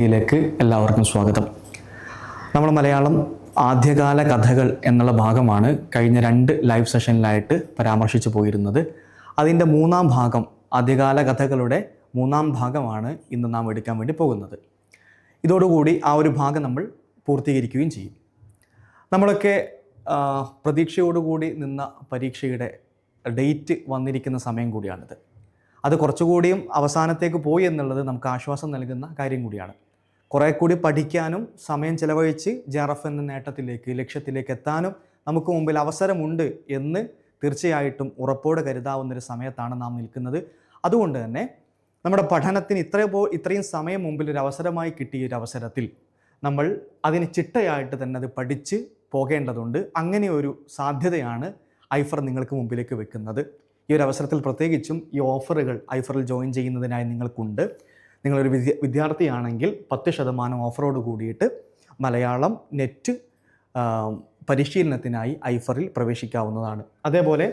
യിലേക്ക് എല്ലാവർക്കും സ്വാഗതം. നമ്മൾ മലയാളം ആദ്യകാല കഥകൾ എന്നുള്ള ഭാഗമാണ് കഴിഞ്ഞ രണ്ട് ലൈവ് സെഷനിലായിട്ട് പരാമർശിച്ചു പോയിരുന്നത്. അതിന്റെ മൂന്നാം ഭാഗം ആദ്യകാല കഥകളുടെ മൂന്നാം ഭാഗമാണ് ഇന്ന് നാം എടുക്കാൻ വേണ്ടി പോകുന്നത്. ഇതോടുകൂടി ആ ഒരു ഭാഗം നമ്മൾ പൂർത്തീകരിക്കുകയും ചെയ്യും. നമ്മളൊക്കെ പ്രതീക്ഷയോടുകൂടി നിന്ന പരീക്ഷയുടെ ഡേറ്റ് വന്നിരിക്കുന്ന സമയം കൂടിയാണിത്. അത് കുറച്ചുകൂടിയും അവസാനത്തേക്ക് പോയി എന്നുള്ളത് നമുക്ക് ആശ്വാസം നൽകുന്ന കാര്യം കൂടിയാണ്. കുറേ കൂടി പഠിക്കാനും സമയം ചെലവഴിച്ച് ജെ ആർ എഫ് എന്ന നേട്ടത്തിലേക്ക് ലക്ഷ്യത്തിലേക്ക് എത്താനും നമുക്ക് മുമ്പിൽ അവസരമുണ്ട് എന്ന് തീർച്ചയായിട്ടും ഉറപ്പോടെ കരുതാവുന്നൊരു സമയത്താണ് നാം നിൽക്കുന്നത്. അതുകൊണ്ട് തന്നെ നമ്മുടെ പഠനത്തിന് ഇത്ര പോ ഇത്രയും സമയം മുമ്പിൽ ഒരു അവസരമായി കിട്ടിയ ഒരു അവസരത്തിൽ നമ്മൾ അതിന് ചിട്ടയായിട്ട് തന്നെ അത് പഠിച്ച് പോകേണ്ടതുണ്ട്. അങ്ങനെ ഒരു സാധ്യതയാണ് ഐഫർ നിങ്ങൾക്ക് മുമ്പിലേക്ക് വെക്കുന്നത്. ഈ ഒരു അവസരത്തിൽ പ്രത്യേകിച്ചും ഈ ഓഫറുകൾ ഐഫറിൽ ജോയിൻ ചെയ്യുന്നതിനായി നിങ്ങൾക്കുണ്ട്. നിങ്ങളൊരു വിദ്യ വിദ്യാർത്ഥിയാണെങ്കിൽ പത്ത് ശതമാനം ഓഫറോട് കൂടിയിട്ട് മലയാളം നെറ്റ് പരിശീലനത്തിനായി ഐഫറിൽ പ്രവേശിക്കാവുന്നതാണ്. അതേപോലെ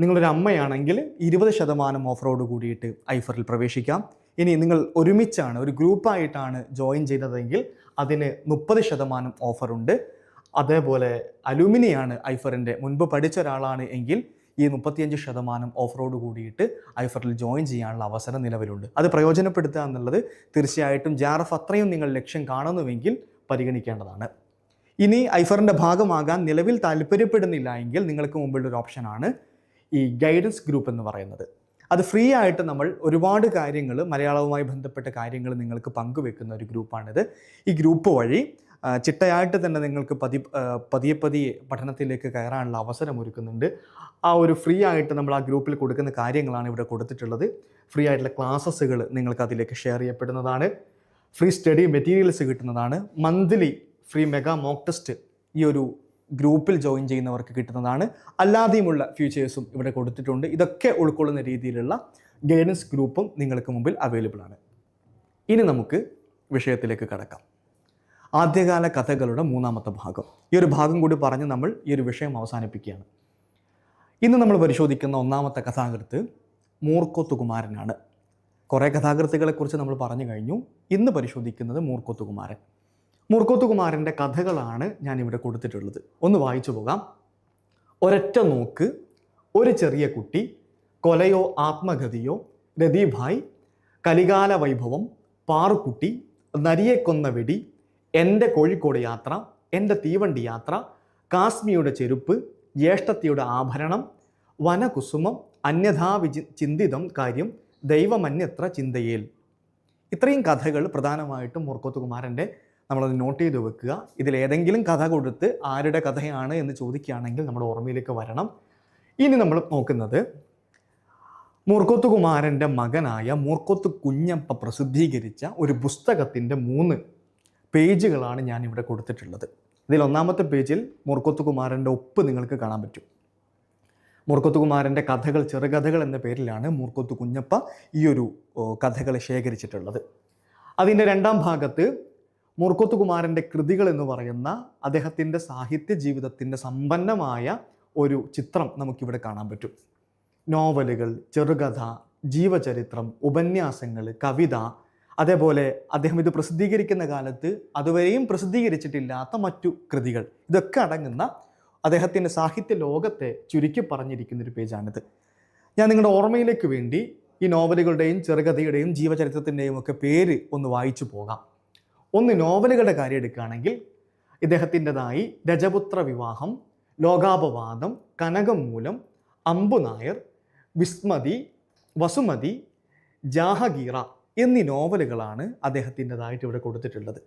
നിങ്ങളൊരു അമ്മയാണെങ്കിൽ ഇരുപത് ശതമാനം ഓഫറോട് കൂടിയിട്ട് ഐഫറിൽ പ്രവേശിക്കാം. ഇനി നിങ്ങൾ ഒരുമിച്ചാണ് ഒരു ഗ്രൂപ്പായിട്ടാണ് ജോയിൻ ചെയ്തതെങ്കിൽ അതിന് മുപ്പത് ശതമാനം ഓഫറുണ്ട്. അതേപോലെ അലുമിനിയാണ് ഐഫറിന്റെ മുൻപ് പഠിച്ച ഒരാളാണ് എങ്കിൽ ഈ മുപ്പത്തിയഞ്ച് ശതമാനം ഓഫറോട് കൂടിയിട്ട് ഐഫറിൽ ജോയിൻ ചെയ്യാനുള്ള അവസരം നിലവിലുണ്ട്. അത് പ്രയോജനപ്പെടുത്തുക എന്നുള്ളത് തീർച്ചയായിട്ടും ജാറഫ് അത്രയും നിങ്ങൾ ലക്ഷ്യം കാണുന്നുവെങ്കിൽ പരിഗണിക്കേണ്ടതാണ്. ഇനി ഐഫറിന്റെ ഭാഗമാകാൻ നിലവിൽ താല്പര്യപ്പെടുന്നില്ല എങ്കിൽ നിങ്ങൾക്ക് മുമ്പിലൊരു ഓപ്ഷനാണ് ഈ ഗൈഡൻസ് ഗ്രൂപ്പ് എന്ന് പറയുന്നത്. അത് ഫ്രീ ആയിട്ട് നമ്മൾ ഒരുപാട് കാര്യങ്ങൾ മലയാളവുമായി ബന്ധപ്പെട്ട കാര്യങ്ങൾ നിങ്ങൾക്ക് പങ്കുവെക്കുന്ന ഒരു ഗ്രൂപ്പാണിത്. ഈ ഗ്രൂപ്പ് വഴി ചിട്ടയായിട്ട് തന്നെ നിങ്ങൾക്ക് പതി പതിയെ പതിയെ പഠനത്തിലേക്ക് കയറാനുള്ള അവസരം ഒരുക്കുന്നുണ്ട്. ആ ഒരു ഫ്രീ ആയിട്ട് നമ്മൾ ആ ഗ്രൂപ്പിൽ കൊടുക്കുന്ന കാര്യങ്ങളാണ് ഇവിടെ കൊടുത്തിട്ടുള്ളത്. ഫ്രീ ആയിട്ടുള്ള ക്ലാസ്സസുകൾ നിങ്ങൾക്ക് അതിലേക്ക് ഷെയർ ചെയ്യപ്പെടുന്നതാണ്. ഫ്രീ സ്റ്റഡി മെറ്റീരിയൽസ് കിട്ടുന്നതാണ്. Monthly free mega mock test ഈ ഒരു ഗ്രൂപ്പിൽ ജോയിൻ ചെയ്യുന്നവർക്ക് കിട്ടുന്നതാണ്. അല്ലാതെയുമുള്ള ഫ്യൂച്ചേഴ്സും ഇവിടെ കൊടുത്തിട്ടുണ്ട്. ഇതൊക്കെ ഉൾക്കൊള്ളുന്ന രീതിയിലുള്ള ഗൈഡൻസ് ഗ്രൂപ്പും നിങ്ങൾക്ക് മുമ്പിൽ അവൈലബിൾ ആണ് ഇനി നമുക്ക് വിഷയത്തിലേക്ക് കടക്കാം. ആദ്യകാല കഥകളുടെ മൂന്നാമത്തെ ഭാഗം. ഈ ഒരു ഭാഗം കൂടി പറഞ്ഞ് നമ്മൾ ഈ ഒരു വിഷയം അവസാനിപ്പിക്കുകയാണ്. ഇന്ന് നമ്മൾ പരിശോധിക്കുന്ന ഒന്നാമത്തെ കഥാകൃത്ത് മൂർക്കോത്തുകുമാരനാണ്. കുറേ കഥാകൃത്തുകളെക്കുറിച്ച് നമ്മൾ പറഞ്ഞു കഴിഞ്ഞു. ഇന്ന് പരിശോധിക്കുന്നത് മൂർക്കോത്തുകുമാരൻ. മൂർക്കോത്തുകുമാരന്റെ കഥകളാണ് ഞാൻ ഇവിടെ കൊടുത്തിട്ടുള്ളത്. ഒന്ന് വായിച്ചു പോകാം. ഒരൊറ്റ നോക്ക് ഒരു ചെറിയ കുട്ടി കൊലയോ ആത്മഗതിയോ രതിഭായ് കലികാല വൈഭവം പാറുക്കുട്ടി നരിയെ കൊന്ന വെടി എന്റെ കോഴിക്കോട് യാത്ര എന്റെ തീവണ്ടി യാത്ര കാശ്മിയുടെ ചെരുപ്പ് ജ്യേഷ്ഠത്തിയുടെ ആഭരണം വനകുസുമം അന്യഥാ വിചി ചിന്തിതം കാര്യം ദൈവമന്യത്ര ചിന്തയേൽ. ഇത്രയും കഥകൾ പ്രധാനമായിട്ടും മുർക്കോത്ത് കുമാരന്റെ നമ്മളത് നോട്ട് ചെയ്ത് വെക്കുക. ഇതിലേതെങ്കിലും കഥ കൊടുത്ത് ആരുടെ കഥയാണ് എന്ന് ചോദിക്കുകയാണെങ്കിൽ നമ്മുടെ ഓർമ്മയിലേക്ക് വരണം. ഇനി നമ്മൾ നോക്കുന്നത് മൂർക്കോത്തുകുമാരന്റെ മകനായ മൂർക്കോത്ത് കുഞ്ഞപ്പ പ്രസിദ്ധീകരിച്ച ഒരു പുസ്തകത്തിന്റെ മൂന്ന് പേജുകളാണ് ഞാൻ ഇവിടെ കൊടുത്തിട്ടുള്ളത്. ഇതിൽ ഒന്നാമത്തെ പേജിൽ മൂർക്കോത്തുകുമാരന്റെ ഒപ്പ് നിങ്ങൾക്ക് കാണാൻ പറ്റും. മൂർക്കോത്തുകുമാരന്റെ കഥകൾ ചെറുകഥകൾ എന്ന പേരിലാണ് മൂർക്കോത്ത് കുഞ്ഞപ്പ ഈ ഒരു കഥകളെ ശേഖരിച്ചിട്ടുള്ളത്. അതിന്റെ രണ്ടാം ഭാഗത്ത് മൂർക്കോത്തുകുമാരന്റെ കൃതികൾ എന്ന് പറയുന്ന അദ്ദേഹത്തിന്റെ സാഹിത്യ ജീവിതത്തിന്റെ സമ്പന്നമായ ഒരു ചിത്രം നമുക്കിവിടെ കാണാൻ പറ്റും. നോവലുകൾ ചെറുകഥ ജീവചരിത്രം ഉപന്യാസങ്ങൾ കവിത അതേപോലെ അദ്ദേഹം ഇത് പ്രസിദ്ധീകരിക്കുന്ന കാലത്ത് അതുവരെയും പ്രസിദ്ധീകരിച്ചിട്ടില്ലാത്ത മറ്റു കൃതികൾ. ഇതൊക്കെ അടങ്ങുന്ന അദ്ദേഹത്തിന്റെ സാഹിത്യ ലോകത്തെ ചുരുക്കി പറഞ്ഞിരിക്കുന്ന ഒരു പേജാണിത്. ഞാൻ നിങ്ങളുടെ ഓർമ്മയിലേക്ക് വേണ്ടി ഈ നോവലുകളുടെയും ചെറുകഥയുടെയും ജീവചരിത്രത്തിന്റെയും ഒക്കെ പേര് ഒന്ന് വായിച്ചു പോകാം. ഒന്ന് നോവലുകളുടെ കാര്യം എടുക്കുകയാണെങ്കിൽ ഇദ്ദേഹത്തിന്റെതായി രജപുത്ര വിവാഹം ലോകാപവാദം കനകം മൂലം അമ്പുനായർ വിസ്മതി വസുമതി ജാഹഗീറ എന്നീ നോവലുകളാണ് അദ്ദേഹത്തിന്റെതായിട്ട് ഇവിടെ കൊടുത്തിട്ടുള്ളത്.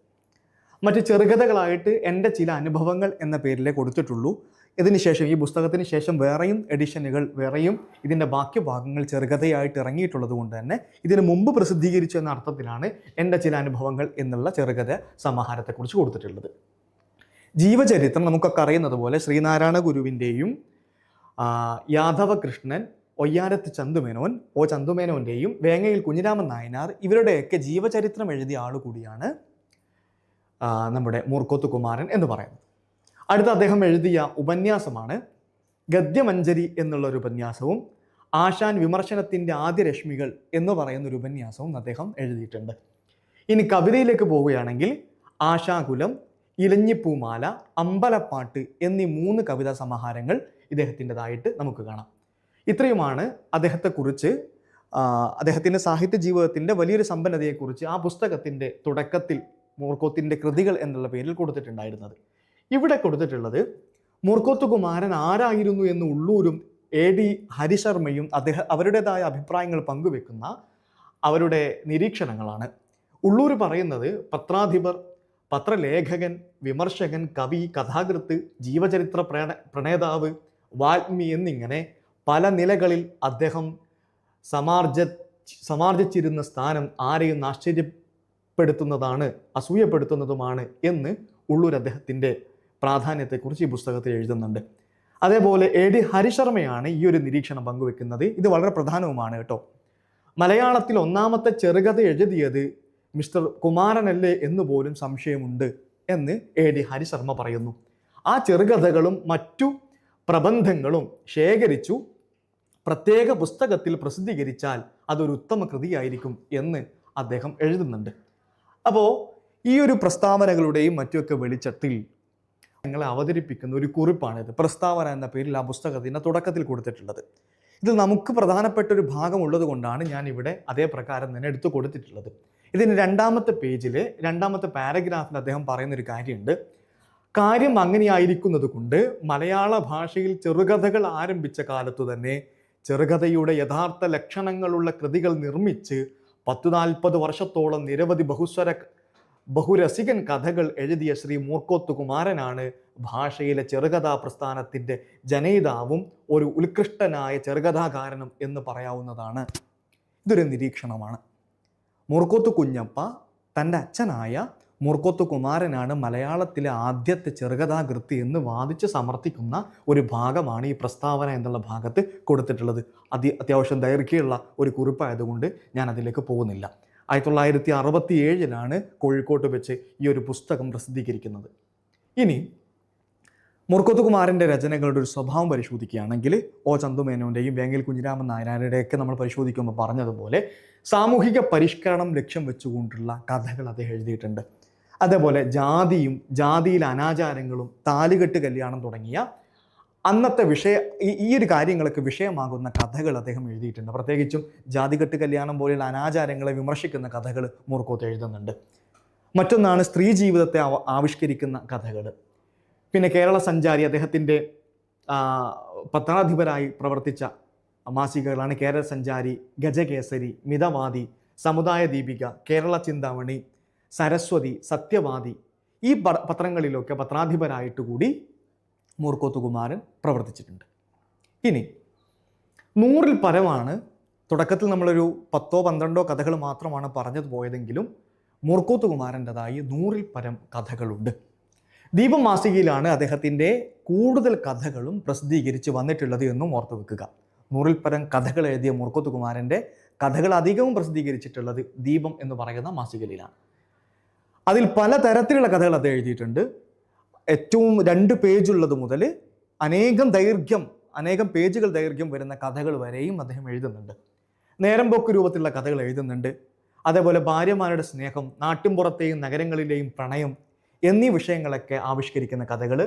മറ്റ് ചെറുകഥകളായിട്ട് എന്റെ ചില അനുഭവങ്ങൾ എന്ന പേരിലേ കൊടുത്തിട്ടുള്ളൂ. ഇതിന് ശേഷം ഈ പുസ്തകത്തിന് ശേഷം വേറെയും എഡിഷനുകൾ വേറെയും ഇതിന്റെ ബാക്കി ഭാഗങ്ങൾ ചെറുകഥയായിട്ട് ഇറങ്ങിയിട്ടുള്ളത് കൊണ്ട് തന്നെ ഇതിന് മുമ്പ് പ്രസിദ്ധീകരിച്ചു എന്ന അർത്ഥത്തിലാണ് എന്റെ ചില അനുഭവങ്ങൾ എന്നുള്ള ചെറുകഥ സമാഹാരത്തെക്കുറിച്ച് കൊടുത്തിട്ടുള്ളത്. ജീവചരിത്രം നമുക്കൊക്കെ അറിയുന്നത് പോലെ ശ്രീനാരായണ ഗുരുവിന്റെയും യാദവകൃഷ്ണൻ ഒയ്യാരത്ത് ചന്തുമേനോൻ ഒ ചന്തുമേനോന്റെയും വേങ്ങയിൽ കുഞ്ഞിരാമൻ നായനാർ ഇവരുടെയൊക്കെ ജീവചരിത്രം എഴുതിയ ആൾ കൂടിയാണ് നമ്മുടെ മൂർക്കോത്ത് കുമാരൻ എന്ന് പറയുന്നത്. അടുത്ത അദ്ദേഹം എഴുതിയ ഉപന്യാസമാണ് ഗദ്യമഞ്ജരി എന്നുള്ളൊരു ഉപന്യാസവും ആശാൻ വിമർശനത്തിന്റെ ആദ്യ രശ്മികൾ എന്ന് പറയുന്ന ഒരു ഉപന്യാസവും അദ്ദേഹം എഴുതിയിട്ടുണ്ട്. ഇനി കവിതയിലേക്ക് പോവുകയാണെങ്കിൽ ആശാകുലം ഇലഞ്ഞിപ്പൂമാല അമ്പലപ്പാട്ട് എന്നീ മൂന്ന് കവിതാ സമാഹാരങ്ങൾ ഇദ്ദേഹത്തിന്റെതായിട്ട് നമുക്ക് കാണാം. ഇത്രയുമാണ് അദ്ദേഹത്തെക്കുറിച്ച് അദ്ദേഹത്തിന്റെ സാഹിത്യ ജീവിതത്തിന്റെ വലിയൊരു സമ്പന്നതയെക്കുറിച്ച് ആ പുസ്തകത്തിന്റെ തുടക്കത്തിൽ മൂർക്കോത്തിന്റെ കൃതികൾ എന്നുള്ള പേരിൽ കൊടുത്തിട്ടുണ്ടായിരുന്നത്. ഇവിടെ കൊടുത്തിട്ടുള്ളത് മൂർക്കോത്ത് കുമാരൻ ആരായിരുന്നു എന്ന് ഉള്ളൂരും എ ഡി ഹരിശർമ്മയും അദ്ദേഹം അവരുടേതായ അഭിപ്രായങ്ങൾ പങ്കുവെക്കുന്ന അവരുടെ നിരീക്ഷണങ്ങളാണ്. ഉള്ളൂർ പറയുന്നത് പത്രാധിപർ പത്രലേഖകൻ വിമർശകൻ കവി കഥാകൃത്ത് ജീവചരിത്ര പ്രണ പ്രണേതാവ് വാൽമി എന്നിങ്ങനെ പല നിലകളിൽ അദ്ദേഹം സമാർജ സമാർജിച്ചിരുന്ന സ്ഥാനം ആരെയും ആശ്ചര്യപ്പെടുത്തുന്നതാണ് അസൂയപ്പെടുത്തുന്നതുമാണ് എന്ന് ഉള്ളൂർ അദ്ദേഹത്തിന്റെ പ്രാധാന്യത്തെക്കുറിച്ച് ഈ പുസ്തകത്തിൽ എഴുതുന്നുണ്ട്. അതേപോലെ എ ഡി ഹരിശർമ്മയാണ് ഈ ഒരു നിരീക്ഷണം പങ്കുവെക്കുന്നത്. ഇത് വളരെ പ്രധാനവുമാണ് കേട്ടോ. മലയാളത്തിൽ ഒന്നാമത്തെ ചെറുകഥ എഴുതിയത് മിസ്റ്റർ കുമാരനല്ലേ എന്ന് പോലും സംശയമുണ്ട് എന്ന് എ ഡി ഹരിശർമ്മ പറയുന്നു. ആ ചെറുകഥകളും മറ്റു പ്രബന്ധങ്ങളും ശേഖരിച്ചു പ്രത്യേക പുസ്തകത്തിൽ പ്രസിദ്ധീകരിച്ചാൽ അതൊരു ഉത്തമ കൃതിയായിരിക്കും എന്ന് അദ്ദേഹം എഴുതുന്നുണ്ട്. അപ്പോൾ ഈ ഒരു പ്രസ്താവനകളുടെയും മറ്റുമൊക്കെ വെളിച്ചത്തിൽ ഞങ്ങളെ അവതരിപ്പിക്കുന്ന ഒരു കുറിപ്പാണിത്. പ്രസ്താവന എന്ന പേരിൽ ആ പുസ്തകത്തിന്റെ തുടക്കത്തിൽ കൊടുത്തിട്ടുള്ളത്. ഇത് നമുക്ക് പ്രധാനപ്പെട്ട ഒരു ഭാഗമുള്ളത് കൊണ്ടാണ് ഞാൻ ഇവിടെ അതേ പ്രകാരം തന്നെ എടുത്തു കൊടുത്തിട്ടുള്ളത്. ഇതിന് രണ്ടാമത്തെ പേജിൽ രണ്ടാമത്തെ പാരഗ്രാഫിൽ അദ്ദേഹം പറയുന്ന ഒരു കാര്യമുണ്ട്. കാര്യം അങ്ങനെയായിരിക്കുന്നത് കൊണ്ട് മലയാള ഭാഷയിൽ ചെറുകഥകൾ ആരംഭിച്ച കാലത്തു തന്നെ ചെറുകഥയുടെ യഥാർത്ഥ ലക്ഷണങ്ങളുള്ള കൃതികൾ നിർമ്മിച്ച് പത്തു നാൽപ്പത് വർഷത്തോളം നിരവധി ബഹുസ്വര ബഹുരസികൻ കഥകൾ എഴുതിയ ശ്രീ മൂർക്കോത്ത് കുമാരനാണ് ഭാഷയിലെ ചെറുകഥാ പ്രസ്ഥാനത്തിന്റെ ജനയിതാവും ഒരു ഉത്കൃഷ്ടനായ ചെറുകഥാകാരനും എന്ന് പറയാവുന്നതാണ്. ഇതൊരു നിരീക്ഷണമാണ്. മൂർക്കോത്ത് കുഞ്ഞപ്പ തന്റെ അച്ഛനായ മൂർക്കോത്ത് കുമാരനാണ് മലയാളത്തിലെ ആദ്യത്തെ ചെറുകഥാകൃത്തി എന്ന് വാദിച്ച് സമർത്ഥിക്കുന്ന ഒരു ഭാഗമാണ് ഈ പ്രസ്താവന എന്നുള്ള ഭാഗത്ത് കൊടുത്തിട്ടുള്ളത്. അതി അത്യാവശ്യം ദൈർഘ്യമുള്ള ഒരു കുറിപ്പായതുകൊണ്ട് ഞാൻ അതിലേക്ക് പോകുന്നില്ല. ആയിരത്തി തൊള്ളായിരത്തി അറുപത്തി ഏഴിലാണ് കോഴിക്കോട്ട് വെച്ച് ഈ ഒരു പുസ്തകം പ്രസിദ്ധീകരിക്കുന്നത്. ഇനി മുർക്കോത്ത് കുമാരന്റെ രചനകളുടെ ഒരു സ്വഭാവം പരിശോധിക്കുകയാണെങ്കിൽ ഓ ചന്തുമേനോന്റെയും വേങ്ങൽ കുഞ്ഞിരാമൻ നായനാരുടെയൊക്കെ നമ്മൾ പരിശോധിക്കുമ്പോൾ പറഞ്ഞതുപോലെ സാമൂഹിക പരിഷ്കരണം ലക്ഷ്യം വെച്ചുകൊണ്ടുള്ള കഥകൾ അദ്ദേഹം എഴുതിയിട്ടുണ്ട്. അതേപോലെ ജാതിയും ജാതിയിലെ അനാചാരങ്ങളും താലികെട്ട് കല്യാണം തുടങ്ങിയ അന്നത്തെ വിഷയ ഈ ഒരു കാര്യങ്ങളൊക്കെ വിഷയമാകുന്ന കഥകൾ അദ്ദേഹം എഴുതിയിട്ടുണ്ട്. പ്രത്യേകിച്ചും ജാതികെട്ട് കല്യാണം പോലെയുള്ള അനാചാരങ്ങളെ വിമർശിക്കുന്ന കഥകൾ മൂർക്കോത്ത് എഴുതുന്നുണ്ട്. മറ്റൊന്നാണ് സ്ത്രീ ജീവിതത്തെ ആവിഷ്കരിക്കുന്ന കഥകൾ. പിന്നെ കേരള സഞ്ചാരി അദ്ദേഹത്തിന്റെ പത്രാധിപരായി പ്രവർത്തിച്ച മാസികകളാണ് കേരള സഞ്ചാരി ഗജകേസരി മിതവാദി സമുദായ ദീപിക കേരള ചിന്താമണി സരസ്വതി സത്യവാദി ഈ പത്രങ്ങളിലൊക്കെ പത്രാധിപരായിട്ട് കൂടി മൂർക്കോത്ത് കുമാരൻ പ്രവർത്തിച്ചിട്ടുണ്ട്. ഇനി നൂറിൽ പരമാണ് തുടക്കത്തിൽ നമ്മളൊരു പത്തോ പന്ത്രണ്ടോ കഥകൾ മാത്രമാണ് പറഞ്ഞത് പോയതെങ്കിലും മൂർക്കോത്ത് കുമാരന്റെതായി നൂറിൽ പരം കഥകളുണ്ട്. ദീപം മാസികയിലാണ് അദ്ദേഹത്തിന്റെ കൂടുതൽ കഥകളും പ്രസിദ്ധീകരിച്ച് വന്നിട്ടുള്ളത് എന്നും ഓർത്തു വെക്കുക. നൂറിൽ പരം കഥകൾ എഴുതിയ മൂർക്കോത്ത് കുമാരന്റെ കഥകൾ അധികവും പ്രസിദ്ധീകരിച്ചിട്ടുള്ളത് ദീപം എന്ന് പറയുന്ന മാസികയിലാണ്. അതിൽ പല തരത്തിലുള്ള കഥകൾ അദ്ദേഹം എഴുതിയിട്ടുണ്ട്. ഏറ്റവും രണ്ട് പേജുള്ളത് മുതൽ അനേകം ദൈർഘ്യം അനേകം പേജുകൾ ദൈർഘ്യം വരുന്ന കഥകൾ വരെയും അദ്ദേഹം എഴുതുന്നുണ്ട്. നേരം പോക്ക് രൂപത്തിലുള്ള കഥകൾ എഴുതുന്നുണ്ട്. അതേപോലെ ഭാര്യമാരുടെ സ്നേഹം നാട്ടിൻപുറത്തെയും നഗരങ്ങളിലെയും പ്രണയം എന്നീ വിഷയങ്ങളൊക്കെ ആവിഷ്കരിക്കുന്ന കഥകൾ.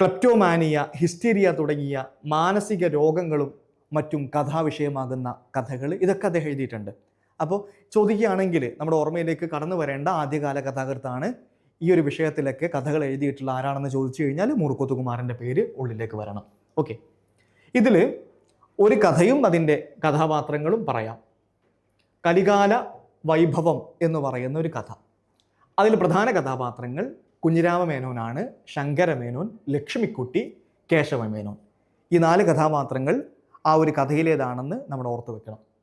ക്ലപ്റ്റോമാനിയ ഹിസ്റ്റീരിയ തുടങ്ങിയ മാനസിക രോഗങ്ങളും മറ്റും കഥാവിഷയമാകുന്ന കഥകൾ ഇതൊക്കെ അദ്ദേഹം എഴുതിയിട്ടുണ്ട്. അപ്പോൾ ചോദിക്കുകയാണെങ്കിൽ നമ്മുടെ ഓർമ്മയിലേക്ക് കടന്നു വരേണ്ട ആദ്യകാല കഥാകൃത്താണ് ഈ ഒരു വിഷയത്തിലൊക്കെ കഥകൾ എഴുതിയിട്ടുള്ള ആരാണെന്ന് ചോദിച്ചു കഴിഞ്ഞാൽ മുറുക്കോത്ത് കുമാരന്റെ പേര് ഉള്ളിലേക്ക് വരണം. ഓക്കെ. ഇതിൽ ഒരു കഥയും അതിന്റെ കഥാപാത്രങ്ങളും പറയാം. കലികാല വൈഭവം എന്ന് പറയുന്ന ഒരു കഥ. അതിൽ പ്രധാന കഥാപാത്രങ്ങൾ കുഞ്ഞിരാമ മേനോനാണ് ശങ്കരമേനോൻ ലക്ഷ്മിക്കുട്ടി കേശവമേനോൻ. ഈ നാല് കഥാപാത്രങ്ങൾ ആ ഒരു കഥയിലേതാണെന്ന് നമ്മൾ ഓർത്തു വെക്കണം.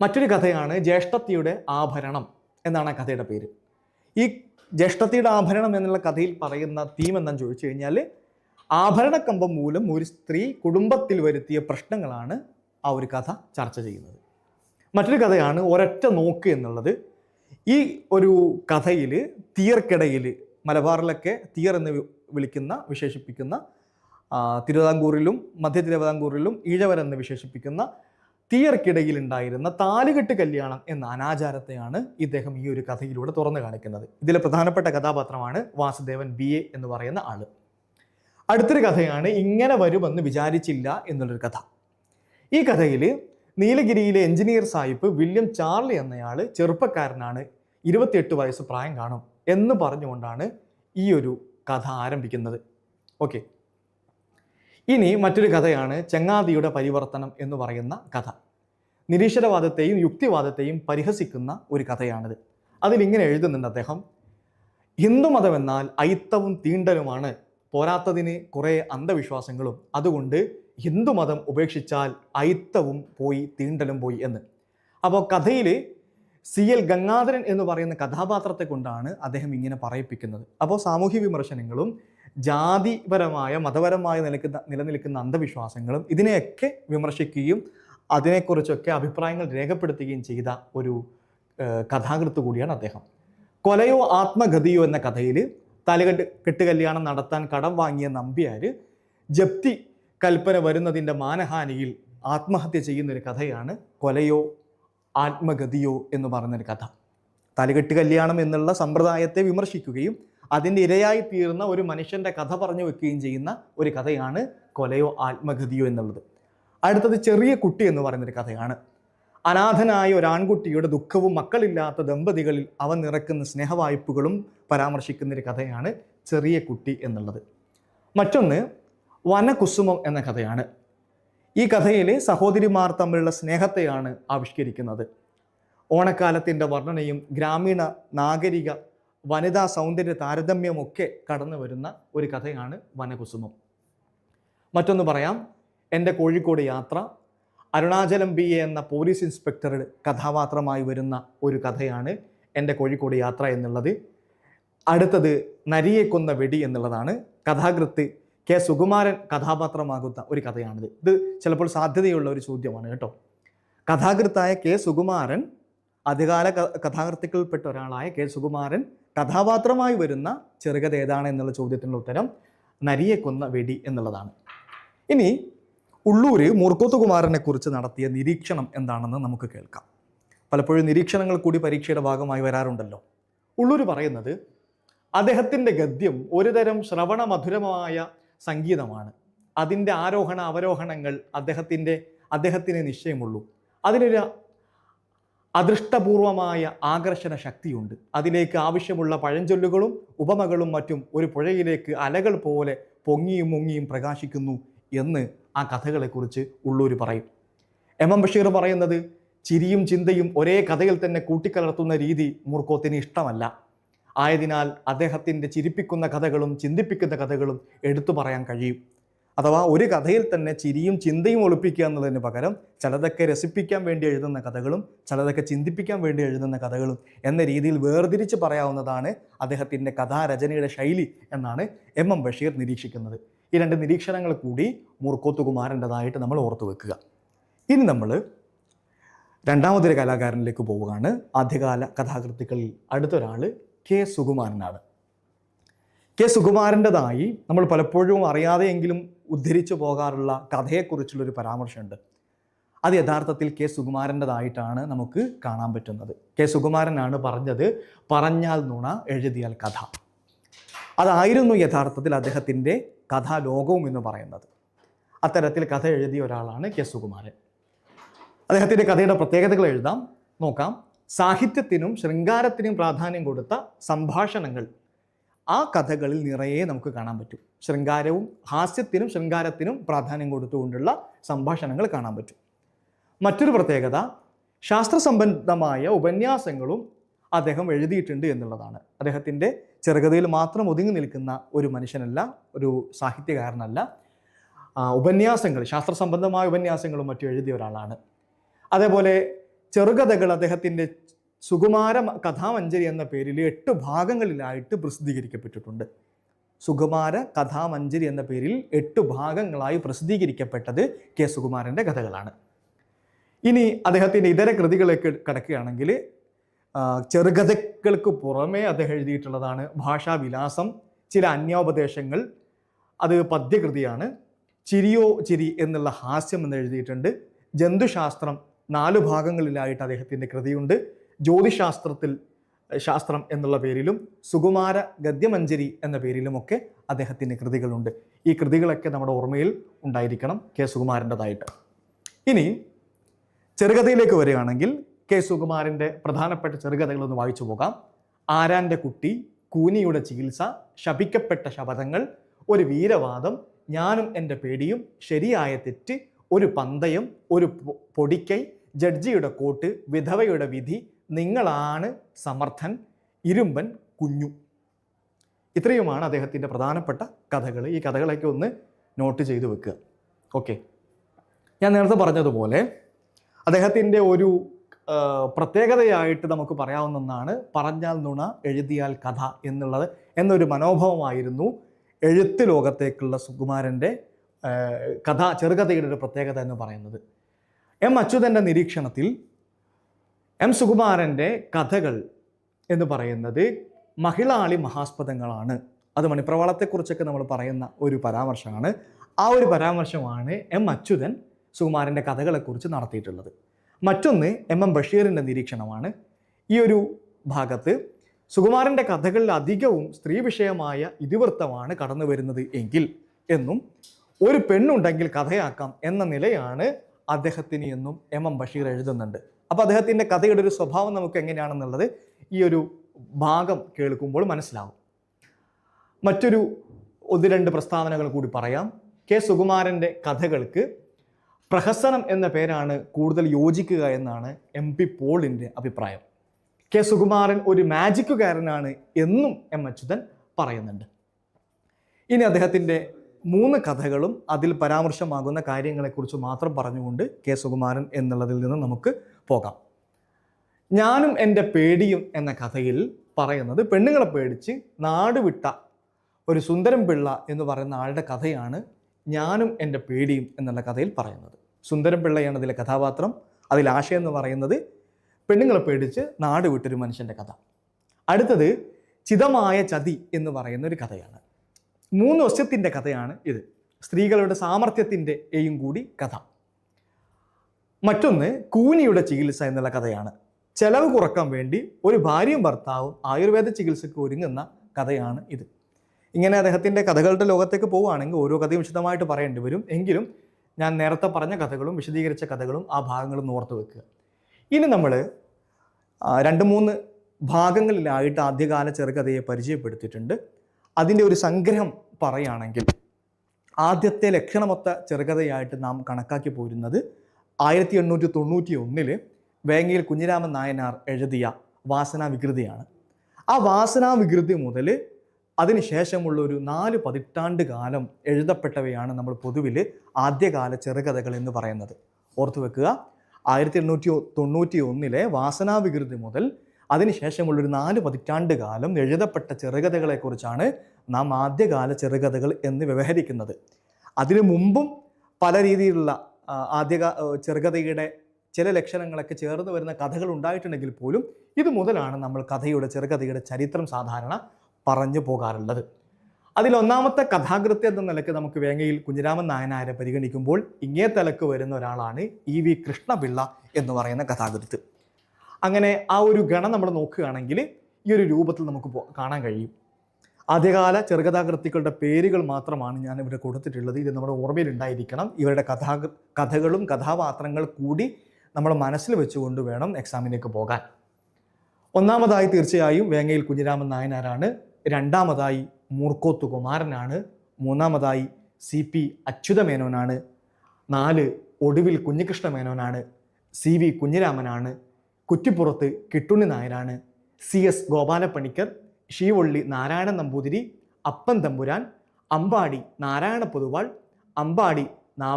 മറ്റൊരു കഥയാണ് ജ്യേഷ്ഠത്തിയുടെ ആഭരണം എന്നാണ് ആ കഥയുടെ പേര്. ഈ ജ്യേഷ്ഠത്തിയുടെ ആഭരണം എന്നുള്ള കഥയിൽ പറയുന്ന തീം എന്താണെന്ന് ചോദിച്ചു കഴിഞ്ഞാൽ ആഭരണക്കമ്പം മൂലം ഒരു സ്ത്രീ കുടുംബത്തിൽ വരുത്തിയ പ്രശ്നങ്ങളാണ് ആ ഒരു കഥ ചർച്ച ചെയ്യുന്നത്. മറ്റൊരു കഥയാണ് ഒരൊറ്റ നോക്ക് എന്നുള്ളത്. ഈ ഒരു കഥയിൽ തീർക്കിടയിൽ മലബാറിലൊക്കെ തീർ എന്ന് വിളിക്കുന്ന വിശേഷിപ്പിക്കുന്ന തിരുവിതാംകൂറിലും മധ്യ തിരുവിതാംകൂറിലും ഈഴവരെന്ന് വിശേഷിപ്പിക്കുന്ന തീയർക്കിടയിൽ ഉണ്ടായിരുന്ന താലുകെട്ട് കല്യാണം എന്ന അനാചാരത്തെയാണ് ഇദ്ദേഹം ഈ ഒരു കഥയിലൂടെ തുറന്നു കാണിക്കുന്നത്. ഇതിലെ പ്രധാനപ്പെട്ട കഥാപാത്രമാണ് വാസുദേവൻ ബി എ എന്ന് പറയുന്ന ആൾ. അടുത്തൊരു കഥയാണ് ഇങ്ങനെ വരുമെന്ന് വിചാരിച്ചില്ല എന്നുള്ളൊരു കഥ. ഈ കഥയിൽ നീലഗിരിയിലെ എഞ്ചിനീയർ സായിപ്പ് വില്യം ചാർലി എന്നയാൾ ചെറുപ്പക്കാരനാണ് ഇരുപത്തിയെട്ട് വയസ്സ് പ്രായം കാണും എന്ന് പറഞ്ഞുകൊണ്ടാണ് ഈ ഒരു കഥ ആരംഭിക്കുന്നത്. ഓക്കെ. ഇനി മറ്റൊരു കഥയാണ് ചങ്ങാതിയുടെ പരിവർത്തനം എന്ന് പറയുന്ന കഥ. നിരീശ്വരവാദത്തെയും യുക്തിവാദത്തെയും പരിഹസിക്കുന്ന ഒരു കഥയാണിത്. അതിലിങ്ങനെ എഴുതുന്നുണ്ട് അദ്ദേഹം ഹിന്ദുമതം എന്നാൽ അയിത്തവും തീണ്ടലുമാണ്. പോരാത്തതിന് കുറേ അന്ധവിശ്വാസങ്ങളും. അതുകൊണ്ട് ഹിന്ദുമതം ഉപേക്ഷിച്ചാൽ അയിത്തവും പോയി തീണ്ടലും പോയി എന്ന്. അപ്പോൾ കഥയിൽ സി എൽ ഗംഗാധരൻ എന്ന് പറയുന്ന കഥാപാത്രത്തെ കൊണ്ടാണ് അദ്ദേഹം ഇങ്ങനെ പറയിപ്പിക്കുന്നത്. അപ്പോൾ സാമൂഹ്യ വിമർശനങ്ങളും ജാതിപരമായ മതപരമായ നിലക്കുന്ന നിലനിൽക്കുന്ന അന്ധവിശ്വാസങ്ങളും ഇതിനെയൊക്കെ വിമർശിക്കുകയും അതിനെക്കുറിച്ചൊക്കെ അഭിപ്രായങ്ങൾ രേഖപ്പെടുത്തുകയും ചെയ്ത ഒരു കഥാകൃത്ത് കൂടിയാണ് അദ്ദേഹം. കൊലയോ ആത്മഗതിയോ എന്ന കഥയിൽ തലകെട്ട് കെട്ട് കല്യാണം നടത്താൻ കടം വാങ്ങിയ നമ്പ്യാർ ജപ്തി കൽപ്പന വരുന്നതിന്റെ മാനഹാനിയിൽ ആത്മഹത്യ ചെയ്യുന്നൊരു കഥയാണ് കൊലയോ ആത്മഗതിയോ എന്ന് പറയുന്നൊരു കഥ. തലകെട്ട് കല്യാണം എന്നുള്ള സമ്പ്രദായത്തെ വിമർശിക്കുകയും അതിന്റെ ഇരയായി തീർന്ന ഒരു മനുഷ്യന്റെ കഥ പറഞ്ഞു വെക്കുകയും ചെയ്യുന്ന ഒരു കഥയാണ് കൊലയോ ആത്മഗതിയോ എന്നുള്ളത്. അടുത്തത് ചെറിയ കുട്ടി എന്ന് പറയുന്നൊരു കഥയാണ്. അനാഥനായ ഒരു ആൺകുട്ടിയുടെ ദുഃഖവും മക്കളില്ലാത്ത ദമ്പതികളിൽ അവൻ നിറക്കുന്ന സ്നേഹവായ്പകളും പരാമർശിക്കുന്ന ഒരു കഥയാണ് ചെറിയ കുട്ടി എന്നുള്ളത്. മറ്റൊന്ന് വനകുസുമം എന്ന കഥയാണ്. ഈ കഥയിലെ സഹോദരിമാർ തമ്മിലുള്ള സ്നേഹത്തെയാണ് ആവിഷ്കരിക്കുന്നത്. ഓണക്കാലത്തിന്റെ വർണനയും ഗ്രാമീണ നാഗരിക വനിതാ സൗന്ദര്യ താരതമ്യമൊക്കെ കടന്നു വരുന്ന ഒരു കഥയാണ് വനകുസുമം. മറ്റൊന്ന് പറയാം. എന്റെ കോഴിക്കോട് യാത്ര അരുണാചലം ബി എ എന്ന പോലീസ് ഇൻസ്പെക്ടറുടെ കഥാപാത്രമായി വരുന്ന ഒരു കഥയാണ് എന്റെ കോഴിക്കോട് യാത്ര എന്നുള്ളത്. അടുത്തത് നരിയെ കൊന്ന വെടി എന്നുള്ളതാണ്. കഥാകൃത്ത് കെ സുകുമാരൻ കഥാപാത്രമാകുന്ന ഒരു കഥയാണിത്. ഇത് ചിലപ്പോൾ സാധ്യതയുള്ള ഒരു ചോദ്യമാണ് കേട്ടോ. കഥാകൃത്തായ കെ സുകുമാരൻ അധികാല കഥാകൃത്തുക്കൾപ്പെട്ട ഒരാളായ കെ സുകുമാരൻ കഥാപാത്രമായി വരുന്ന ചെറുകഥ ഏതാണ് എന്നുള്ള ചോദ്യത്തിനുള്ള ഉത്തരം നരിയെ കൊന്ന വെടി എന്നുള്ളതാണ്. ഇനി ഉള്ളൂര് മൂർക്കോത്തുകുമാരനെ കുറിച്ച് നടത്തിയ നിരീക്ഷണം എന്താണെന്ന് നമുക്ക് കേൾക്കാം. പലപ്പോഴും നിരീക്ഷണങ്ങൾ കൂടി പരീക്ഷയുടെ ഭാഗമായി വരാറുണ്ടല്ലോ. ഉള്ളൂര് പറയുന്നത് അദ്ദേഹത്തിന്റെ ഗദ്യം ഒരുതരം ശ്രവണ മധുരമായ സംഗീതമാണ്. അതിന്റെ ആരോഹണ അവരോഹണങ്ങൾ അദ്ദേഹത്തിന്റെ അദ്ദേഹത്തിന് നിശ്ചയമുള്ളൂ. അതിനൊരു അദൃഷ്ടപൂർവമായ ആകർഷണ ശക്തിയുണ്ട്. അതിലേക്ക് ആവശ്യമുള്ള പഴഞ്ചൊല്ലുകളും ഉപമകളും മറ്റും ഒരു പുഴയിലേക്ക് അലകൾ പോലെ പൊങ്ങിയും മുങ്ങിയും പ്രകാശിക്കുന്നു എന്ന് ആ കഥകളെക്കുറിച്ച് ഉള്ളൂർ പറയും. എം എം ബഷീർ പറയുന്നത് ചിരിയും ചിന്തയും ഒരേ കഥയിൽ തന്നെ കൂട്ടിക്കലർത്തുന്ന രീതി മൂർക്കോത്തിന് ഇഷ്ടമല്ല. ആയതിനാൽ അദ്ദേഹത്തിന്റെ ചിരിപ്പിക്കുന്ന കഥകളും ചിന്തിപ്പിക്കുന്ന കഥകളും എടുത്തു പറയാൻ കഴിയും. അഥവാ ഒരു കഥയിൽ തന്നെ ചിരിയും ചിന്തയും ഒളിപ്പിക്കുക എന്നുള്ളതിന് പകരം ചിലതൊക്കെ രസിപ്പിക്കാൻ വേണ്ടി എഴുതുന്ന കഥകളും ചിലതൊക്കെ ചിന്തിപ്പിക്കാൻ വേണ്ടി എഴുതുന്ന കഥകളും എന്ന രീതിയിൽ വേർതിരിച്ച് പറയാവുന്നതാണ് അദ്ദേഹത്തിന്റെ കഥാരചനയുടെ ശൈലി എന്നാണ് എം എം ബഷീർ നിരീക്ഷിക്കുന്നത്. ഈ രണ്ട് നിരീക്ഷണങ്ങൾ കൂടി മൂർക്കോത്തുകുമാരന്റെതായിട്ട് നമ്മൾ ഓർത്തു വെക്കുക. ഇനി നമ്മൾ രണ്ടാമതൊരു കലാകാരനിലേക്ക് പോവുകയാണ്. ആദ്യകാല കഥാകൃത്തുക്കളിൽ അടുത്തൊരാൾ കെ സുകുമാരനാണ്. കെ സുകുമാരന്റെതായി നമ്മൾ പലപ്പോഴും അറിയാതെയെങ്കിലും ഉദ്ധരിച്ചു പോകാറുള്ള കഥയെക്കുറിച്ചുള്ളൊരു പരാമർശമുണ്ട്. അത് യഥാർത്ഥത്തിൽ കെ സുകുമാരന്റെതായിട്ടാണ് നമുക്ക് കാണാൻ പറ്റുന്നത്. കെ സുകുമാരനാണ് പറഞ്ഞത് പറഞ്ഞാൽ നുണ എഴുതിയാൽ കഥ. അതായിരുന്നു യഥാർത്ഥത്തിൽ അദ്ദേഹത്തിന്റെ കഥാലോകവും എന്ന് പറയുന്നത്. അത്തരത്തിൽ കഥ എഴുതിയ ഒരാളാണ് കെ സുകുമാരൻ. അദ്ദേഹത്തിന്റെ കഥയുടെ പ്രത്യേകതകൾ എഴുതാം നോക്കാം. സാഹിത്യത്തിനും ശൃംഗാരത്തിനും പ്രാധാന്യം കൊടുത്ത സംഭാഷണങ്ങൾ ആ കഥകളിൽ നിറയെ നമുക്ക് കാണാൻ പറ്റും. ശൃംഗാരവും ഹാസ്യത്തിനും ശൃംഗാരത്തിനും പ്രാധാന്യം കൊടുത്തുകൊണ്ടുള്ള സംഭാഷണങ്ങൾ കാണാൻ പറ്റും. മറ്റൊരു പ്രത്യേകത ശാസ്ത്രസംബന്ധമായ ഉപന്യാസങ്ങളും അദ്ദേഹം എഴുതിയിട്ടുണ്ട് എന്നുള്ളതാണ്. അദ്ദേഹത്തിന്റെ ചെറുകഥയിൽ മാത്രം ഒതുങ്ങി നിൽക്കുന്ന ഒരു മനുഷ്യനല്ല ഒരു സാഹിത്യകാരനല്ല. ഉപന്യാസങ്ങൾ ശാസ്ത്രസംബന്ധമായ ഉപന്യാസങ്ങളും മറ്റും എഴുതിയ ഒരാളാണ്. അതേപോലെ ചെറുകഥകൾ അദ്ദേഹത്തിന്റെ സുകുമാര കഥാമഞ്ജരി എന്ന പേരിൽ എട്ട് ഭാഗങ്ങളിലായിട്ട് പ്രസിദ്ധീകരിക്കപ്പെട്ടിട്ടുണ്ട്. സുകുമാര കഥാമഞ്ജരി എന്ന പേരിൽ എട്ട് ഭാഗങ്ങളായി പ്രസിദ്ധീകരിക്കപ്പെട്ടത് കെ സുകുമാരന്റെ കഥകളാണ്. ഇനി അദ്ദേഹത്തിന്റെ ഇതര കൃതികളൊക്കെ കിടക്കുകയാണെങ്കിൽ ചെറുകഥകൾക്ക് പുറമേ അദ്ദേഹം എഴുതിയിട്ടുള്ളതാണ് ഭാഷാവിലാസം ചില അന്യോപദേശങ്ങൾ അത് പദ്യകൃതിയാണ് ചിരിയോ ചിരി എന്നുള്ള ഹാസ്യം എന്ന് എഴുതിയിട്ടുണ്ട്. ജന്തുശാസ്ത്രം നാല് ഭാഗങ്ങളിലായിട്ട് അദ്ദേഹത്തിന്റെ കൃതിയുണ്ട്. ജ്യോതിശാസ്ത്രത്തിൽ ശാസ്ത്രം എന്നുള്ള പേരിലും സുകുമാര ഗദ്യമഞ്ജരി എന്ന പേരിലുമൊക്കെ അദ്ദേഹത്തിന്റെ കൃതികളുണ്ട്. ഈ കൃതികളൊക്കെ നമ്മുടെ ഓർമ്മയിൽ ഉണ്ടായിരിക്കണം കെ സുകുമാരന്റെതായിട്ട്. ഇനി ചെറുകഥയിലേക്ക് വരികയാണെങ്കിൽ കെ സുകുമാരന്റെ പ്രധാനപ്പെട്ട ചെറുകഥകളൊന്ന് വായിച്ചു പോകാം. ആരാന്റെ കുട്ടി കൂനിയുടെ ചികിത്സ ശപിക്കപ്പെട്ട ശപഥങ്ങൾ ഒരു വീരവാദം ഞാനും എന്റെ പേടിയും ശരിയായ തെറ്റ് ഒരു പന്തയം ഒരു പൊടിക്കൈ ജഡ്ജിയുടെ കോട്ട് വിധവയുടെ വിധി നിങ്ങളാണ് സമർത്ഥൻ ഇരുമ്പൻ കുഞ്ഞു. ഇത്രയുമാണ് അദ്ദേഹത്തിന്റെ പ്രധാനപ്പെട്ട കഥകൾ. ഈ കഥകളൊക്കെ ഒന്ന് നോട്ട് ചെയ്തു വെക്കുക. ഓക്കെ ഞാൻ നേരത്തെ പറഞ്ഞതുപോലെ അദ്ദേഹത്തിന്റെ ഒരു പ്രത്യേകതയായിട്ട് നമുക്ക് പറയാവുന്ന ഒന്നാണ് പറഞ്ഞാൽ നുണ എഴുതിയാൽ കഥ എന്നുള്ളത് എന്നൊരു മനോഭാവമായിരുന്നു എഴുത്ത് ലോകത്തേക്കുള്ള സുകുമാരന്റെ കഥ ചെറുകഥയുടെ ഒരു പ്രത്യേകത എന്ന് പറയുന്നത്. എം. അച്യുതന്റെ നിരീക്ഷണത്തിൽ എം സുകുമാരന്റെ കഥകൾ എന്ന് പറയുന്നത് മഹിളാളി മഹാസ്പദങ്ങളാണ്. അത് മണിപ്രവാളത്തെക്കുറിച്ചൊക്കെ നമ്മൾ പറയുന്ന ഒരു പരാമർശമാണ്. ആ ഒരു പരാമർശമാണ് എം അച്യുതൻ സുകുമാരന്റെ കഥകളെക്കുറിച്ച് നടത്തിയിട്ടുള്ളത്. മറ്റൊന്ന് എം എം ബഷീറിന്റെ നിരീക്ഷണമാണ്. ഈ ഒരു ഭാഗത്ത് സുകുമാരന്റെ കഥകളിൽ അധികവും സ്ത്രീ വിഷയമായ ഇതിവൃത്തമാണ് കടന്നു വരുന്നത് എങ്കിൽ എന്നും ഒരു പെണ്ണുണ്ടെങ്കിൽ കഥയാക്കാം എന്ന നിലയാണ് അദ്ദേഹത്തിന് എന്നും എം എം ബഷീർ എഴുതുന്നുണ്ട്. അപ്പോൾ അദ്ദേഹത്തിന്റെ കഥയുടെ ഒരു സ്വഭാവം നമുക്ക് എങ്ങനെയാണെന്നുള്ളത് ഈ ഒരു ഭാഗം കേൾക്കുമ്പോൾ മനസ്സിലാവും. മറ്റൊരു ഒന്ന് രണ്ട് പ്രസ്താവനകൾ കൂടി പറയാം. കെ സുകുമാരന്റെ കഥകൾക്ക് പ്രഹസനം എന്ന പേരാണ് കൂടുതൽ യോജിക്കുക എന്നാണ് എം പി പോളിന്റെ അഭിപ്രായം. കെ സുകുമാരൻ ഒരു മാജിക്കുകാരനാണ് എന്നും എം അച്യുതൻ പറയുന്നുണ്ട്. ഇനി അദ്ദേഹത്തിന്റെ മൂന്ന് കഥകളും അതിൽ പരാമർശമാകുന്ന കാര്യങ്ങളെക്കുറിച്ച് മാത്രം പറഞ്ഞുകൊണ്ട് കെ സുകുമാരൻ എന്നുള്ളതിൽ നിന്ന് നമുക്ക് പോകാം. ഞാനും എന്റെ പേടിയും എന്ന കഥയിൽ പറയുന്നത് പെണ്ണുങ്ങളെ പേടിച്ച് നാട് വിട്ട ഒരു സുന്ദരം പിള്ള എന്ന് പറയുന്ന ആളുടെ കഥയാണ് ഞാനും എന്റെ പേടിയും എന്നുള്ള കഥയിൽ പറയുന്നത്. സുന്ദരം പിള്ളയാണ് അതിലെ കഥാപാത്രം. അതിൽ ആശയം എന്ന് പറയുന്നത് പെണ്ണുങ്ങളെ പേടിച്ച് നാട് വിട്ടൊരു മനുഷ്യന്റെ കഥ. അടുത്തത് ചിതമായ ചതി എന്ന് പറയുന്ന ഒരു കഥയാണ്. മൂന്ന് വശത്തിന്റെ കഥയാണ് ഇത്. സ്ത്രീകളുടെ സാമർഥ്യത്തിന്റെയും കൂടി കഥ. മറ്റൊന്ന് കൂനിയുടെ ചികിത്സ എന്നുള്ള കഥയാണ്. ചെലവ് കുറയ്ക്കാൻ വേണ്ടി ഒരു ഭാര്യയും ഭർത്താവും ആയുർവേദ ചികിത്സയ്ക്ക് ഒരുങ്ങുന്ന കഥയാണ് ഇത്. ഇങ്ങനെ അദ്ദേഹത്തിന്റെ കഥകളുടെ ലോകത്തേക്ക് പോവുകയാണെങ്കിൽ ഓരോ കഥയും വിശദമായിട്ട് പറയേണ്ടി വരും. എങ്കിലും ഞാൻ നേരത്തെ പറഞ്ഞ കഥകളും വിശദീകരിച്ച കഥകളും ആ ഭാഗങ്ങളും ഓർത്ത് വെക്കുക. ഇനി നമ്മൾ രണ്ട് മൂന്ന് ഭാഗങ്ങളിലായിട്ട് ആദ്യകാല ചെറുകഥയെ പരിചയപ്പെടുത്തിയിട്ടുണ്ട്. അതിന്റെ ഒരു സംഗ്രഹം പറയുകയാണെങ്കിൽ ആദ്യത്തെ ലക്ഷണമൊത്ത ചെറുകഥയായിട്ട് നാം കണക്കാക്കി പോരുന്നത് ആയിരത്തി എണ്ണൂറ്റി തൊണ്ണൂറ്റി ഒന്നിൽ വേങ്ങയിൽ കുഞ്ഞിരാമൻ നായനാർ എഴുതിയ വാസനാ വികൃതിയാണ് ആ വാസനാ വികൃതി മുതൽ അതിനുശേഷമുള്ള ഒരു നാല് പതിറ്റാണ്ട് കാലം എഴുതപ്പെട്ടവയാണ് നമ്മൾ പൊതുവിൽ ആദ്യകാല ചെറുകഥകൾ എന്ന് പറയുന്നത്. ഓർത്തു വെക്കുക ആയിരത്തി എണ്ണൂറ്റി തൊണ്ണൂറ്റി ഒന്നിലെ വാസനാ വികൃതി മുതൽ അതിനുശേഷമുള്ള ഒരു നാല് പതിറ്റാണ്ട് കാലം എഴുതപ്പെട്ട ചെറുകഥകളെക്കുറിച്ചാണ് നാം ആദ്യകാല ചെറുകഥകൾ എന്ന് വ്യവഹരിക്കുന്നത്. അതിനു മുമ്പും പല രീതിയിലുള്ള ആദ്യ ചെറുകഥയുടെ ചില ലക്ഷണങ്ങളൊക്കെ ചേർന്ന് വരുന്ന കഥകൾ ഉണ്ടായിട്ടുണ്ടെങ്കിൽ പോലും ഇത് മുതലാണ് നമ്മൾ കഥയുടെ ചെറുകഥയുടെ ചരിത്രം സാധാരണ പറഞ്ഞു പോകാറുള്ളത്. അതിലൊന്നാമത്തെ കഥാകൃത്ത് എന്ന നിലയ്ക്ക് നമുക്ക് വേങ്ങയിൽ കുഞ്ഞിരാമൻ നായനാരെ പരിഗണിക്കുമ്പോൾ ഇങ്ങേ തലക്ക് വരുന്ന ഒരാളാണ് ഇ വി കൃഷ്ണപിള്ള എന്ന് പറയുന്ന കഥാകൃത്ത്. അങ്ങനെ ആ ഒരു ഗണം നമ്മൾ നോക്കുകയാണെങ്കിൽ ഈ ഒരു രൂപത്തിൽ നമുക്ക് കാണാൻ കഴിയും. ആദ്യകാല ചെറുകഥാകൃത്തുക്കളുടെ പേരുകൾ മാത്രമാണ് ഞാൻ ഇവിടെ കൊടുത്തിട്ടുള്ളത്. ഇത് നമ്മുടെ ഓർമ്മയിൽ ഉണ്ടായിരിക്കണം. ഇവരുടെ കഥാ കഥകളും കഥാപാത്രങ്ങൾ കൂടി നമ്മൾ മനസ്സിൽ വെച്ചുകൊണ്ട് വേണം എക്സാമിലേക്ക് പോകാൻ. ഒന്നാമതായി തീർച്ചയായും വേങ്ങയിൽ കുഞ്ഞിരാമൻ നായനാരാണ്. രണ്ടാമതായി മൂർക്കോത്ത് കുമാരനാണ് മൂന്നാമതായി സി പി അച്യുതമേനോനാണ്. നാല് ഒടുവിൽ കുഞ്ഞികൃഷ്ണ മേനോനാണ് സി വി കുഞ്ഞിരാമനാണ്. കുറ്റിപ്പുറത്ത് കിട്ടുണ്ണി നായരാണ്. സി എസ് ഗോപാലപ്പണിക്കർ ഷീവള്ളി നാരായണ നമ്പൂതിരി അപ്പൻ തമ്പുരാൻ അമ്പാടി നാരായണ പൊതുവാൾ അമ്പാടി നാ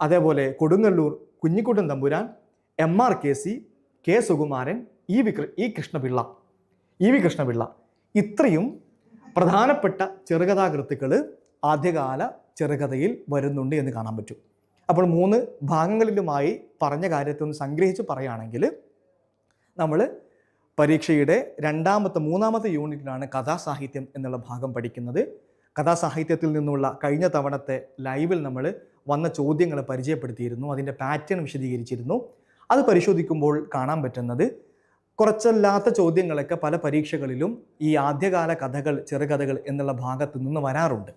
അതേപോലെ Kodungallur Kunhikuttan Thampuran M R K C K Sukumaran E V E Krishnapillai. E V Krishnapillai. ഇത്രയും പ്രധാനപ്പെട്ട ചെറുകഥാകൃത്തുക്കൾ ആദ്യകാല ചെറുകഥയിൽ വരുന്നുണ്ട് എന്ന് കാണാൻ പറ്റും. അപ്പോൾ മൂന്ന് ഭാഗങ്ങളിലുമായി പറഞ്ഞ കാര്യത്തെ ഒന്ന് സംഗ്രഹിച്ച് പറയുകയാണെങ്കിൽ നമ്മൾ പരീക്ഷയുടെ രണ്ടാമത്തെ മൂന്നാമത്തെ യൂണിറ്റിലാണ് കഥാസാഹിത്യം എന്നുള്ള ഭാഗം പഠിക്കുന്നത്. കഥാസാഹിത്യത്തിൽ നിന്നുള്ള കഴിഞ്ഞ തവണത്തെ ലൈവിൽ നമ്മൾ വന്ന ചോദ്യങ്ങൾ പരിചയപ്പെടുത്തിയിരുന്നു. അതിന്റെ പാറ്റേൺ വിശദീകരിച്ചിരുന്നു. അത് പരിശോധിക്കുമ്പോൾ കാണാൻ പറ്റുന്നത് കുറച്ചല്ലാത്ത ചോദ്യങ്ങളൊക്കെ പല പരീക്ഷകളിലും ഈ ആദ്യകാല കഥകൾ ചെറുകഥകൾ എന്നുള്ള ഭാഗത്ത് നിന്ന് വരാറുണ്ട്.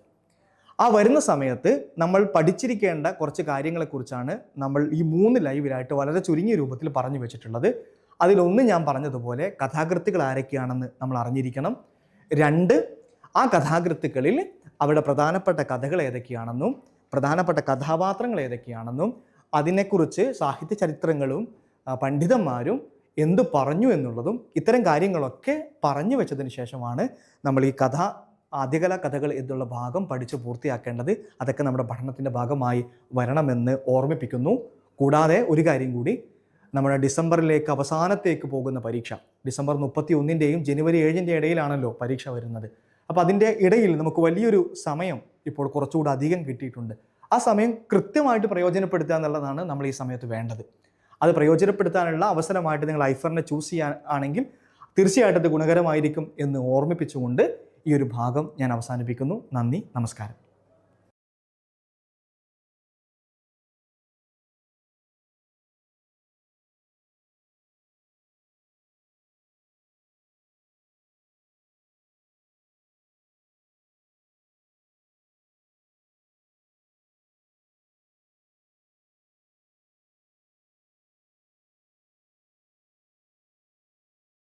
ആ വരുന്ന സമയത്ത് നമ്മൾ പഠിച്ചിരിക്കേണ്ട കുറച്ച് കാര്യങ്ങളെക്കുറിച്ചാണ് നമ്മൾ ഈ മൂന്ന് ലൈവിലായിട്ട് വളരെ ചുരുങ്ങിയ രൂപത്തിൽ പറഞ്ഞു വെച്ചിട്ടുള്ളത്. അതിലൊന്ന് ഞാൻ പറഞ്ഞതുപോലെ കഥാകൃത്തുക്കൾ ആരൊക്കെയാണെന്ന് നമ്മൾ അറിഞ്ഞിരിക്കണം. രണ്ട് ആ കഥാകൃത്തുക്കളിൽ അവിടെ പ്രധാനപ്പെട്ട കഥകൾ ഏതൊക്കെയാണെന്നും പ്രധാനപ്പെട്ട കഥാപാത്രങ്ങൾ ഏതൊക്കെയാണെന്നും അതിനെക്കുറിച്ച് സാഹിത്യ ചരിത്രങ്ങളും പണ്ഡിതന്മാരും എന്തു പറഞ്ഞു എന്നുള്ളതും ഇത്തരം കാര്യങ്ങളൊക്കെ പറഞ്ഞു വെച്ചതിന് ശേഷമാണ് നമ്മൾ ഈ കഥ ആദ്യകല കഥകൾ എന്നുള്ള ഭാഗം പഠിച്ച് പൂർത്തിയാക്കേണ്ടത്. അതൊക്കെ നമ്മുടെ പഠനത്തിന്റെ ഭാഗമായി വരണമെന്ന് ഓർമ്മിപ്പിക്കുന്നു. കൂടാതെ ഒരു കാര്യം കൂടി നമ്മുടെ ഡിസംബറിലേക്ക് അവസാനത്തേക്ക് പോകുന്ന പരീക്ഷ. ഡിസംബർ മുപ്പത്തി ഒന്നിന്റെയും ജനുവരി ഏഴിന്റെ ഇടയിലാണല്ലോ പരീക്ഷ വരുന്നത്. അപ്പോൾ അതിന്റെ ഇടയിൽ നമുക്ക് വലിയൊരു സമയം ഇപ്പോൾ കുറച്ചുകൂടി അധികം കിട്ടിയിട്ടുണ്ട്. ആ സമയം കൃത്യമായിട്ട് പ്രയോജനപ്പെടുത്തുക എന്നുള്ളതാണ് നമ്മൾ ഈ സമയത്ത് വേണ്ടത്. അത് പ്രയോജനപ്പെടുത്താനുള്ള അവസരമായിട്ട് നിങ്ങൾ ഐഫറിനെ ചൂസ് ചെയ്യാൻ ആണെങ്കിൽ തീർച്ചയായിട്ടും അത് ഗുണകരമായിരിക്കും എന്ന് ഓർമ്മിപ്പിച്ചുകൊണ്ട് ഈ ഒരു ഭാഗം ഞാൻ അവസാനിപ്പിക്കുന്നു. നന്ദി നമസ്കാരം.